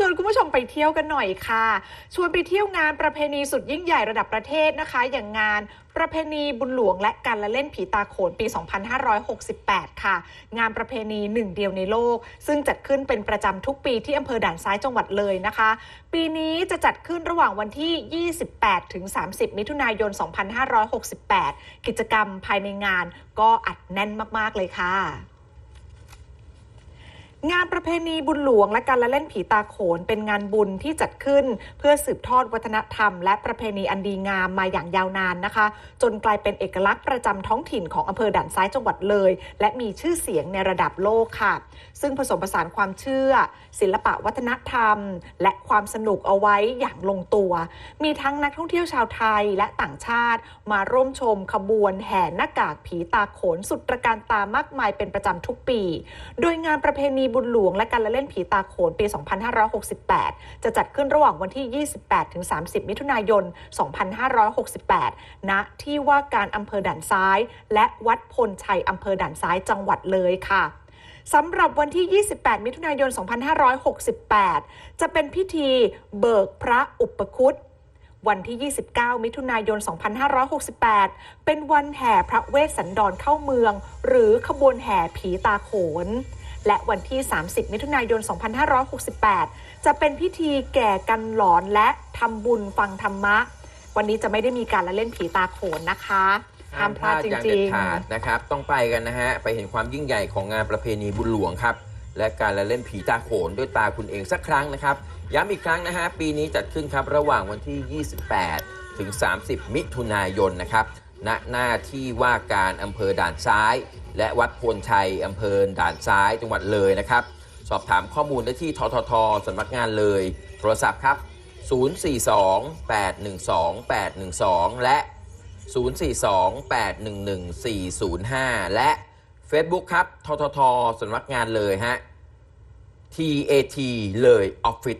ชวนคุณผู้ชมไปเที่ยวกันหน่อยค่ะ ชวนไปเที่ยวงานประเพณีสุดยิ่งใหญ่ระดับประเทศนะคะ อย่างงานประเพณีบุญหลวงและการละเล่นผีตาโขนปี 2568 ค่ะ งานประเพณีหนึ่งเดียวในโลก ซึ่งจัดขึ้นเป็นประจำทุกปีที่อำเภอด่านซ้ายจังหวัดเลยนะคะ ปีนี้จะจัดขึ้นระหว่างวันที่ 28 ถึง 30 มิถุนายน 2568 กิจกรรมภายในงานก็อัดแน่นมาก ๆ เลยค่ะ งานประเพณีบุญหลวงและการละเล่นผีตาโขนเป็นงานบุญที่จัดขึ้น เพื่อสืบทอดวัฒนธรรม และประเพณีอันดีงามมาอย่างยาวนานนะคะ จนกลายเป็นเอกลักษณ์ประจำท้องถิ่นของอำเภอด่านซ้ายจังหวัดเลย และมีชื่อเสียงในระดับโลกค่ะ ซึ่งผสมผสานความเชื่อ ศิลปะวัฒนธรรม และความสนุกเอาไว้อย่างลงตัว มีทั้งนักท่องเที่ยวชาวไทยและต่างชาติ มาร่วมชมขบวนแห่หน้ากากผีตาโขนสุดตระการตามากมายเป็นประจำทุกปี โดยงานประเพณีบุญหลวงและการละเล่นผีตาโขนปี 2568 จะจัดขึ้นระหว่างวันที่ 28ถึง30 มิถุนายน 2568 ณ ที่ว่าการอำเภอด่านซ้าย และวัดพลชัยอำเภอด่านซ้ายจังหวัดเลยค่ะสำหรับวันที่ 28 มิถุนายน 2568 จะเป็นพิธีเบิกพระอุปคุตวันที่ 29 มิถุนายน 2568 เป็นวันแห่พระเวสสันดรเข้าเมือง หรือขบวนแห่ผีตาโขน และวันที่ 30 มิถุนายน 2568 จะเป็นพิธีแก่กันหลอนและทำบุญฟังธรรมะ วันนี้จะไม่ได้มีการละเล่นผีตาโขนนะคะห้ามพลาดจอย่างริเด็ดงขาดนะครับ ต้องไปกันนะฮะ ไปเห็นความยิ่งใหญ่ของงานประเพณีบุญหลวงครับ และการละเล่นผีตาโขนด้วยตาคุณเองสักครั้งนะครับ ย้ำอีกครั้งนะฮะ ปีนี้จัดขึ้นครับระหว่างวันที่ 28 ถึง 30 มิถุนายนนะครับ ณหน้าที่ว่าการอำเภอด่านซ้าย และวัดพลชัยอำเภอด่านซ้าย จังหวัดเลยนะครับ สอบถามข้อมูลได้ที่ทททสำนักงานเลย โทรศัพท์ครับ 042-812-812 และ 042-811-405 และ Facebook ครับทททสำนักงานเลยฮะ TAT เลยออฟฟิศ